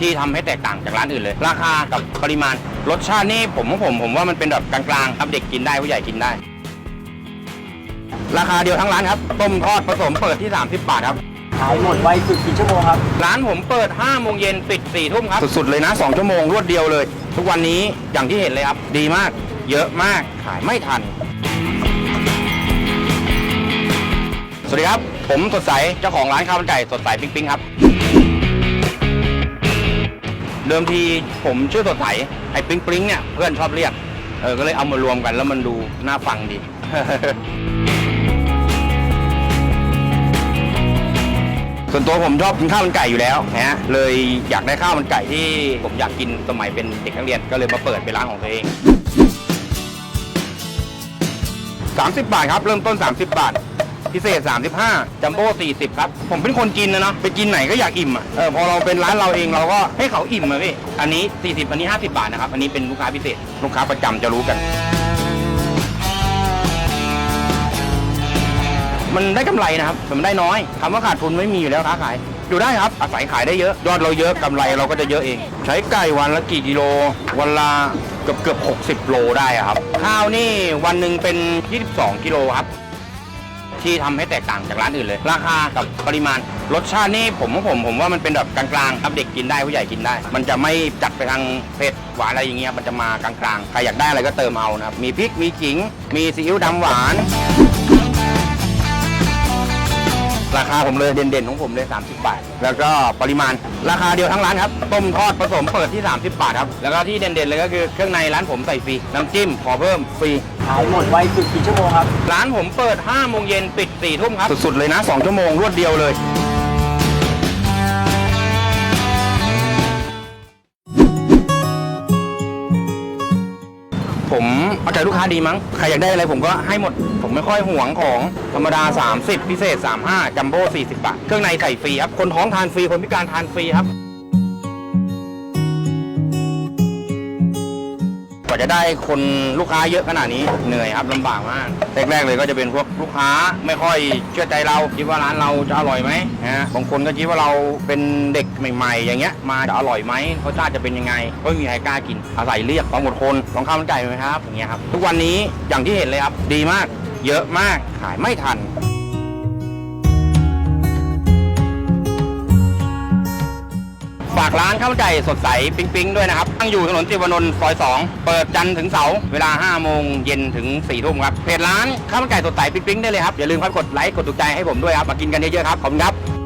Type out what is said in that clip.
ที่ทำให้แตกต่างจากร้านอื่นเลย ราคากับปริมาณรสชาตินี่ผมว่าผมผมว่ามันเป็นแบบกลางๆครับเด็กกินได้ผู้ใหญ่กินได้ ราคาเดียวทั้งร้านครับต้มทอดผสมเปิดที่ 30 บาทครับขายหมดไวสุดกี่ชั่วโมงครับ ร้านผมเปิด5โมงเย็นปิด4ทุ่มครับ สุดๆเลยนะ 2 ชั่วโมงรวดเดียวเลย ทุกวันนี้อย่างที่เห็นเลยครับ ดีมาก เยอะมากขายไม่ทัน สวัสดีครับ ผมสดใสเจ้าของร้านข้าวมันไก่สดใสปิ๊งปิ๊งครับ เดิมทีผมชื่อสดใสไอ้ปิ๊งปิ๊งเนี่ยเพื่อนชอบเรียกเออก็เลยเอามารวมกันแล้วมันดูน่าฟังดีส่วนตัวผมชอบกินข้าวมันไก่อยู่แล้วนะฮะเลยอยากได้ข้าวมันไก่ที่ผมอยากกินสมัยเป็นเด็กนักเรียนก็เลยมาเปิดเป็นร้านของตัวเอง 30 บาทครับ เริ่มต้น 30 บาท พิเศษ 35 จัมโบ้40 ครับ ผมเป็นคนกินนะเนาะไปกินไหนก็อยากอิ่มอะเออพอเราเป็นร้านเราเองเราก็ให้เขาอิ่มอะพี่อันนี้ 40 อันนี้ 50 บาทนะครับ อันนี้เป็นลูกค้าพิเศษ ลูกค้าประจำจะรู้กัน มันได้กำไรนะครับแต่มันได้น้อยคำว่าขาดทุนไม่มีอยู่แล้วค้าขาย อยู่ได้ครับ อาศัยขายได้เยอะ ยอดเราเยอะกำไรเราก็จะเยอะเอง ใช้ไก่วันละกี่กิโล วันละเกือบเกือบ60 โลได้อะครับ ข้าวนี่วันหนึ่งเป็น 22 กิโลครับ ที่ทำให้แตกต่างจากร้านอื่นเลย ราคากับปริมาณรสชาตินี่ผมว่าผมผมว่ามันเป็นแบบกลางๆครับเด็กกินได้ผู้ใหญ่กินได้ มันจะไม่จัดไปทางเผ็ดหวานอะไรอย่างเงี้ยมันจะมากลางๆใครอยากได้อะไรก็เติมเอานะครับมีพริกมีขิง มีซีอิ๊วดำหวาน ราคาผมเลยเด่นๆของผมเลย 30 บาท แล้วก็ปริมาณราคาเดียวทั้งร้านครับต้มทอดผสมเปิดที่ 30 บาทครับแล้วก็ที่เด่นๆเลยก็คือเครื่องในร้านผมใส่ฟรีน้ำจิ้มขอเพิ่มฟรี ขายหมดไวสุดกี่ชั่วโมงครับ ร้านผมเปิด5โมงเย็นปิด4ทุ่มครับ สุดๆเลยนะ 2 ชั่วโมงรวดเดียวเลย ผมเอาใจลูกค้าดีมั้ง ใครอยากได้อะไรผมก็ให้หมด ผมไม่ค่อยห่วงของธรรมดา 30 พิเศษ 35 จัมโบ้40 บาท เครื่องในใส่ฟรีครับ คนท้องทานฟรี คนพิการทานฟรีครับ ว่าจะได้คนลูกค้าเยอะขนาดนี้เหนื่อยครับลำบากมากแรกๆเลยก็จะเป็นพวกลูกค้าไม่ค่อยเชื่อใจเราคิดว่าร้านเราจะอร่อยไหมนะฮะบางคนก็คิดว่าเราเป็นเด็กใหม่ ๆ อย่างเงี้ย มาจะอร่อยไหมรสชาติจะเป็นยังไงก็ไม่มีใครกล้ากินอาศัยเรียกต้องอดทนต้องข้าวมันไก่ไหมครับอย่างเงี้ยครับทุกวันนี้อย่างที่เห็นเลยครับดีมาก เยอะมากขายไม่ทัน ฝากร้านข้าวมันไก่สดใสปิ๊งปิ๊งด้วยนะครับ ตั้งอยู่ถนนติวานนท์ซอย 2 เปิดจันทร์ถึงเสาร์เวลา 5 โมงเย็นถึง 4 ทุ่มครับเพจร้านข้าวมันไก่สดใสปิ๊งปิ๊งได้เลยครับ อย่าลืมครับกดไลค์กดถูกใจให้ผมด้วยครับ มากินกันเยอะๆครับ ขอบคุณครับ